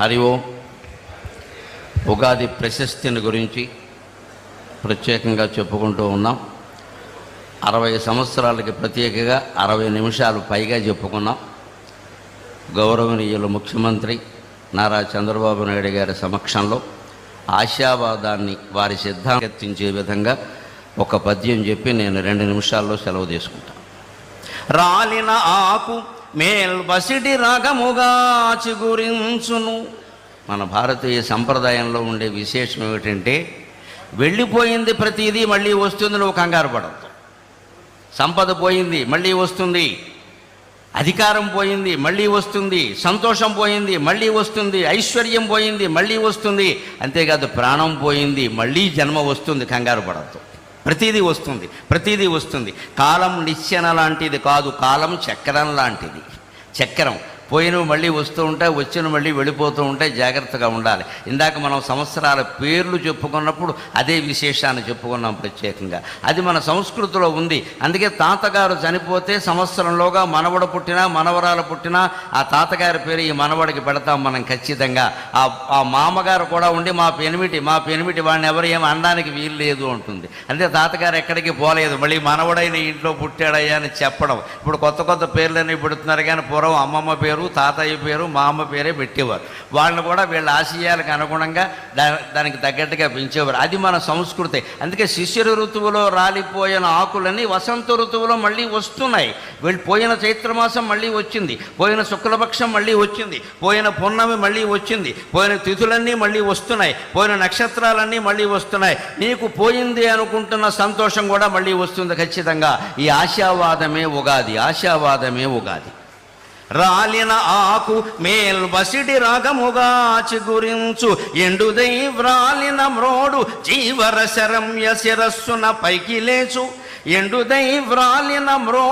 హరి ఓం. ఉగాది ప్రశస్తిని గురించి ప్రత్యేకంగా చెప్పుకుంటూ ఉన్నాం. అరవై సంవత్సరాలకి ప్రత్యేకగా అరవై నిమిషాలు పైగా చెప్పుకున్నాం. గౌరవనీయులు ముఖ్యమంత్రి నారా చంద్రబాబు నాయుడు గారి సమక్షంలో ఆశావాదాన్ని వారి సిద్ధాంతించే విధంగా ఒక పద్యం చెప్పి నేను రెండు నిమిషాల్లో సెలవు తీసుకుంటాను రాలిన ఆకు మేల్బసిటి రాగముగా చిగురించును. మన భారతీయ సంప్రదాయంలో ఉండే విశేషం ఏమిటంటే వెళ్ళిపోయింది ప్రతిదీ మళ్ళీ వస్తుంది నువ్వు కంగారు పడద్దు సంపద పోయింది మళ్ళీ వస్తుంది. అధికారం పోయింది మళ్ళీ వస్తుంది. సంతోషం పోయింది మళ్ళీ వస్తుంది. ఐశ్వర్యం పోయింది మళ్ళీ వస్తుంది. అంతేకాదు ప్రాణం పోయింది మళ్ళీ జన్మ వస్తుంది కంగారు పడద్దు ప్రతిదీ వస్తుంది ప్రతిదీ వస్తుంది. కాలం నిచ్చెన లాంటిది కాదు కాలం చక్రం లాంటిది. చక్రం. పోయినవి మళ్ళీ వస్తూ ఉంటాయి వచ్చిన మళ్ళీ వెళ్ళిపోతూ ఉంటాయి జాగ్రత్తగా ఉండాలి. ఇందాక మనం సంవత్సరాల పేర్లు చెప్పుకున్నప్పుడు అదే విశేషాన్ని చెప్పుకున్నాం ప్రత్యేకంగా. అది మన సంస్కృతిలో ఉంది. అందుకే తాతగారు చనిపోతే సంవత్సరంలోగా మనవడు పుట్టినా మనవరాలు పుట్టినా ఆ తాతగారి పేరు ఈ మనవడికి పెడతాం మనం ఖచ్చితంగా. ఆ ఆ మామగారు కూడా ఉండి మా పెనిమిటి మా పెనిమిటి వాడిని ఎవరు ఏమి అనడానికి వీలు లేదు అంటుంది. అంతే తాతగారు ఎక్కడికి పోలేదు. మళ్ళీ మనవడైన ఇంట్లో పుట్టాడయ్యా అని చెప్పడం. ఇప్పుడు కొత్త కొత్త పేర్లన్నీ పెడుతున్నారు కానీ పూర్వం అమ్మమ్మ పేరు తాతయ్య పేరు మా అమ్మ పేరే పెట్టేవారు. వాళ్ళని కూడా వీళ్ళ ఆశయాలకు అనుగుణంగా దానికి తగ్గట్టుగా పెంచేవారు. అది మన సంస్కృతి. అందుకే శిశిర ఋతువులో రాలిపోయిన ఆకులన్నీ వసంత ఋతువులో మళ్ళీ వస్తున్నాయి. వీళ్ళు పోయిన చైత్రమాసం మళ్ళీ వచ్చింది. పోయిన శుక్లపక్షం మళ్ళీ వచ్చింది. పోయిన పున్నమి మళ్ళీ వచ్చింది. పోయిన తిథులన్నీ మళ్ళీ వస్తున్నాయి. పోయిన నక్షత్రాలన్నీ మళ్ళీ వస్తున్నాయి. నీకు పోయింది అనుకుంటున్న సంతోషం కూడా మళ్ళీ వస్తుంది ఖచ్చితంగా. ఈ ఆశావాదమే ఉగాది. ఆశావాదమే ఉగాది. రాలిన ఆకు మేల్వసిడి రాగముగా చిగురించు. ఎండుదై వ్రాలిన మ్రోడు జీవర శరమ్య శిరస్సున పైకి లేచు. ఎండుదై వ్రాలిన మ్రో